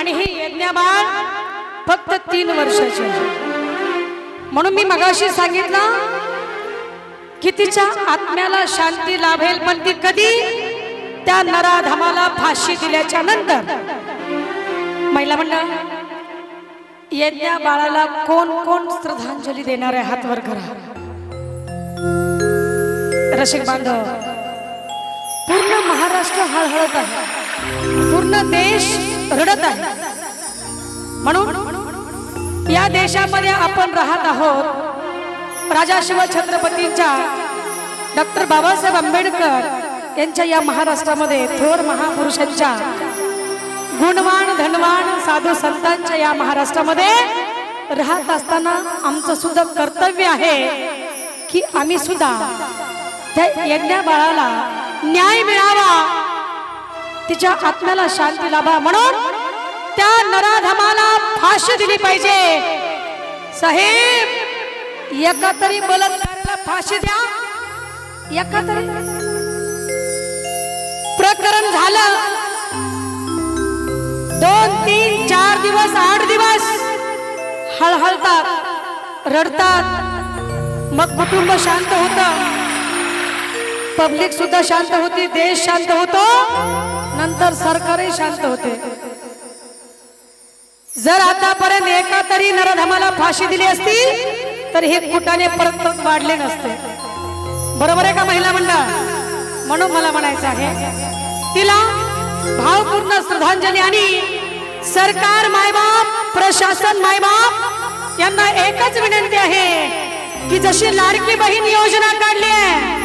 आणि हे यज्ञबाळ फक्त तीन वर्षाचे म्हणून मी मगाशी सांगितलं की तिच्या आत्म्याला शांती लाभेल पण ती कधी त्या नराधमाला फाशी दिल्याच्या नंतर. महिला मंडळ यज्ञा बाळाला कोण कोण श्रद्धांजली देणार आहे हात वर करा. रसिक बांधव पूर्ण महाराष्ट्र हळहळत आहे. पूर्ण देश रडत आहे म्हणून या देशामध्ये आपण राहत आहोत राजा शिव छत्रपतींच्या डॉक्टर बाबासाहेब आंबेडकर यांच्या या महाराष्ट्रामध्ये थोर महापुरुषांच्या गुणवान धनवान साधू संतांच्या या महाराष्ट्रामध्ये राहत असताना आमचं सुद्धा कर्तव्य आहे की आम्ही सुद्धा त्या यज्ञा बाळाला न्याय मिळावा. तिच्या आत्म्याला शांती लाभा म्हणून त्या नराधमाला फाशी दिली पाहिजे. साहेब एका तरी बलात्काराला फाशी द्या. एका तरी. प्रकरण झालं. दोन तीन चार दिवस आठ दिवस हळहळतात रडतात. मग कुटुंब शांत होतं. पब्लिक सुद्धा शांत होती देश शांत होतो नंतर सरकारही शांत होते. जर आतापर्यंत एका तरी नरधमाला फाशी दिली असती तर हे कुटाने परत परत वाढले नसते. बरोबर आहे का महिला मंडळ? म्हणून मला म्हणायचं आहे तिला भावपूर्ण श्रद्धांजली आणि सरकार मायबाप प्रशासन मायबाप यांना एकच विनंती आहे की जशी लाडकी बहीण योजना काढली आहे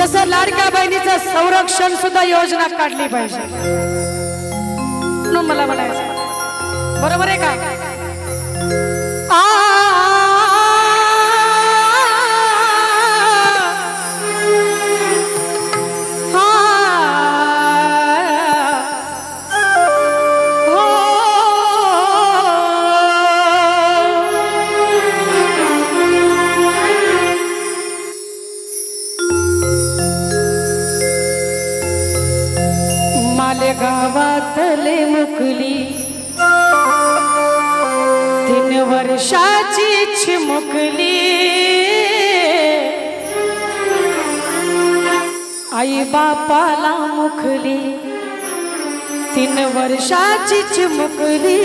तसं लाडक्या बहिणीचं संरक्षण सुद्धा योजना काढली पाहिजे. म्हणून मला म्हणायचं बरोबर आहे का? मालेगावातले मुकली. तीन वर्षाची चिमुकली. आई बापाला मुखली तीन वर्षाची चिमुकली.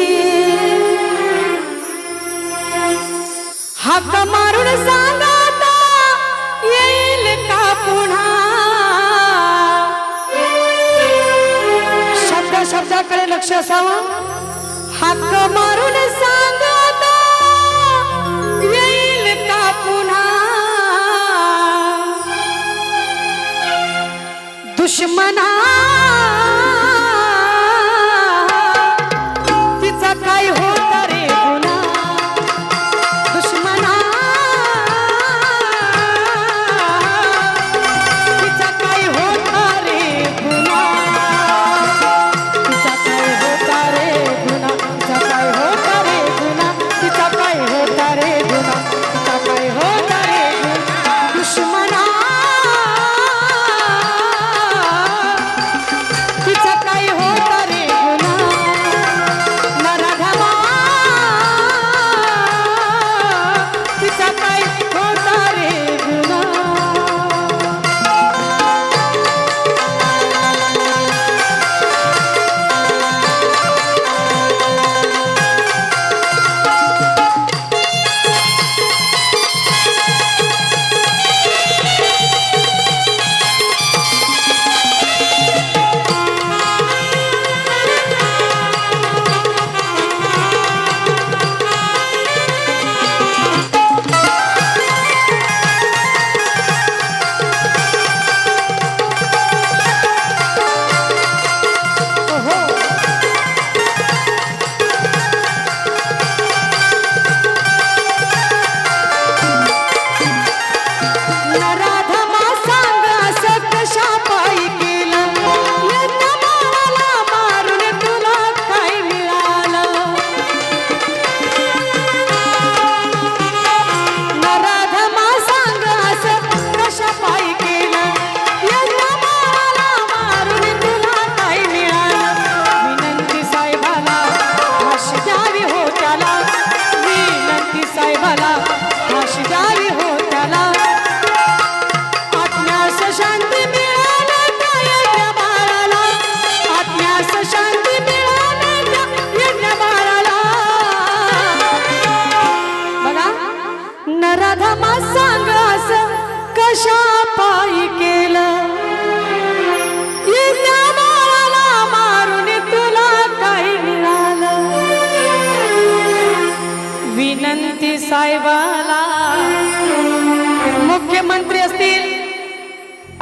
हाक मारून सांगा शब्दाकडे लक्ष असावं हाक मारून सांगत येईल का पुन्हा? दुश्मना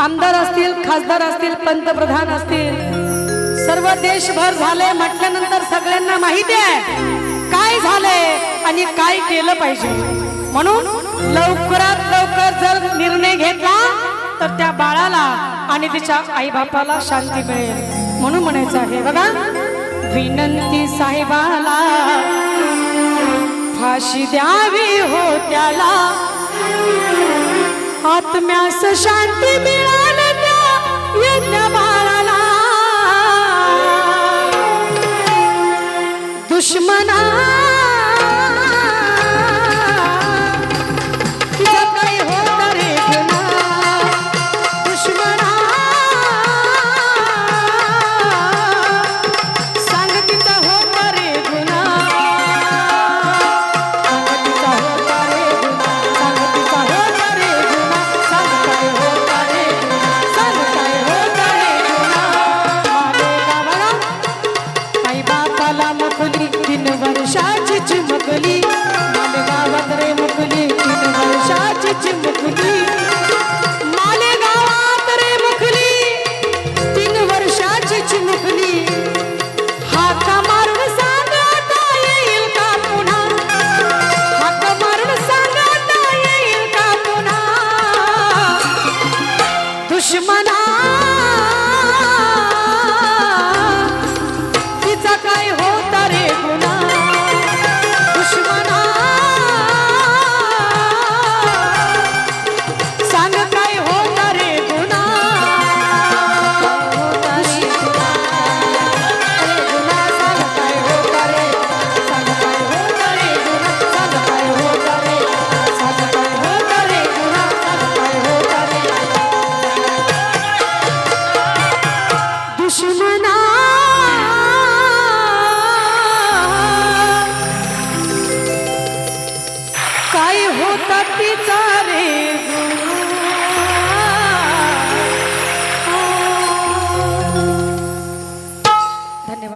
आमदार असतील खासदार असतील पंतप्रधान असतील. सर्व देशभर झाले म्हटल्यानंतर सगळ्यांना माहिती आहे काय झाले आणि काय केलं पाहिजे. म्हणून लवकरात लवकर जर निर्णय घेतला तर त्या बाळाला आणि तिच्या आई बापाला शांती मिळेल. म्हणून म्हणायचं आहे बघा विनंती साहेबाला फाशी द्यावी हो त्याला. आत्म्यास शांती मिळाल्या